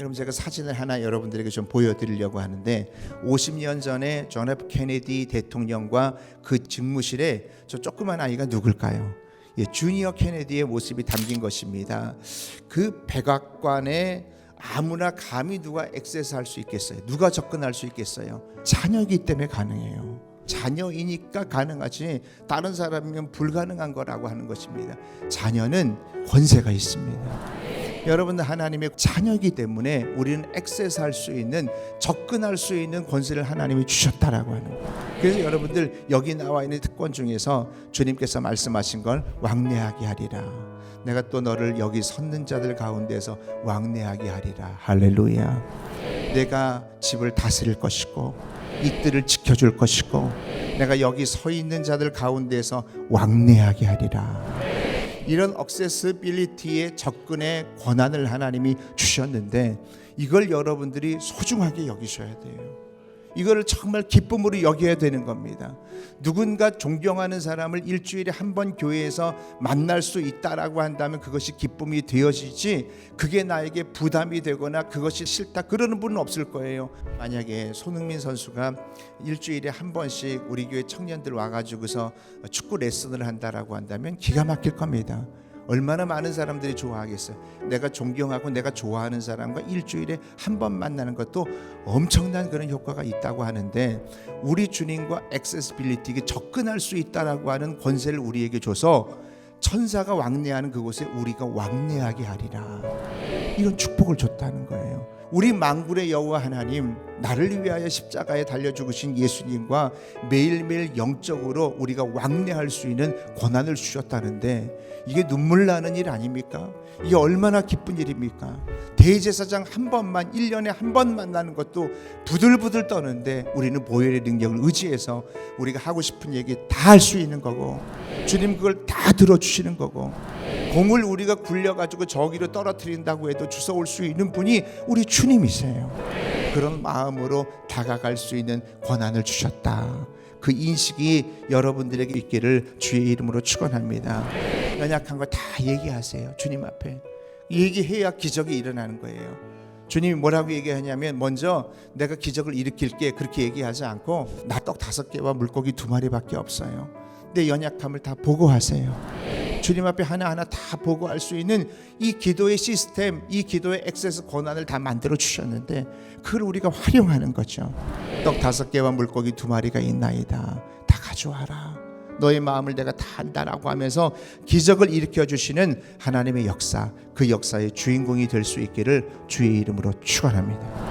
여러분 제가 사진을 하나 여러분들에게 좀 보여드리려고 하는데 50년 전에 존 F 케네디 대통령과 그 집무실에 저 조그만 아이가 누굴까요? 예, 주니어 케네디의 모습이 담긴 것입니다. 그 백악관에 아무나 감히 누가 액세스할 수 있겠어요? 누가 접근할 수 있겠어요? 자녀이기 때문에 가능해요. 자녀이니까 가능하지 다른 사람이면 불가능한 거라고 하는 것입니다. 자녀는 권세가 있습니다. 여러분들 하나님의 자녀이기 때문에 우리는 액세스할 수 있는 접근할 수 있는 권세를 하나님이 주셨다라고 하는 거예요. 그래서 여러분들 여기 나와 있는 특권 중에서 주님께서 말씀하신 걸 왕래하게 하리라. 내가 또 너를 여기 섰는 자들 가운데서 왕래하게 하리라. 할렐루야. 내가 집을 다스릴 것이고 이 뜰을 지켜줄 것이고 내가 여기 서 있는 자들 가운데서 왕래하게 하리라. 이런 억세스빌리티의 접근의 권한을 하나님이 주셨는데 이걸 여러분들이 소중하게 여기셔야 돼요. 이거를 정말 기쁨으로 여겨야 되는 겁니다. 누군가 존경하는 사람을 일주일에 한 번 교회에서 만날 수 있다라고 한다면 그것이 기쁨이 되어지지 그게 나에게 부담이 되거나 그것이 싫다 그러는 분은 없을 거예요. 만약에 손흥민 선수가 일주일에 한 번씩 우리 교회 청년들 와가지고서 축구 레슨을 한다라고 한다면 기가 막힐 겁니다. 얼마나 많은 사람들이 좋아하겠어요. 내가 존경하고 내가 좋아하는 사람과 일주일에 한 번 만나는 것도 엄청난 그런 효과가 있다고 하는데 우리 주님과 액세스빌리티에 접근할 수 있다라고 하는 권세를 우리에게 줘서 천사가 왕래하는 그곳에 우리가 왕래하게 하리라. 이런 축복을 줬다는 거예요. 우리 망군의 여호와 하나님 나를 위하여 십자가에 달려 죽으신 예수님과 매일매일 영적으로 우리가 왕래할 수 있는 권한을 주셨다는데 이게 눈물 나는 일 아닙니까? 이게 얼마나 기쁜 일입니까? 대제사장 한 번만 1년에 한 번 만나는 것도 부들부들 떠는데 우리는 보혈의 능력을 의지해서 우리가 하고 싶은 얘기 다 할 수 있는 거고 주님 그걸 다 들어주시는 거고 공을 우리가 굴려가지고 저기로 떨어뜨린다고 해도 주워올 수 있는 분이 우리 주님이세요. 그런 마음으로 다가갈 수 있는 권한을 주셨다. 그 인식이 여러분들에게 있기를 주의 이름으로 축원합니다. 연약한 거 다 얘기하세요. 주님 앞에 얘기해야 기적이 일어나는 거예요. 주님이 뭐라고 얘기하냐면 먼저 내가 기적을 일으킬게 그렇게 얘기하지 않고 나 떡 다섯 개와 물고기 두 마리밖에 없어요. 내 연약함을 다 보고하세요. 주님 앞에 하나하나 다 보고할 수 있는 이 기도의 시스템, 이 기도의 액세스 권한을 다 만들어 주셨는데 그걸 우리가 활용하는 거죠. 떡 다섯 개와 물고기 두 마리가 있나이다. 다 가져와라. 너의 마음을 내가 다 한다라고 하면서 기적을 일으켜 주시는 하나님의 역사, 그 역사의 주인공이 될 수 있기를 주의 이름으로 축원합니다.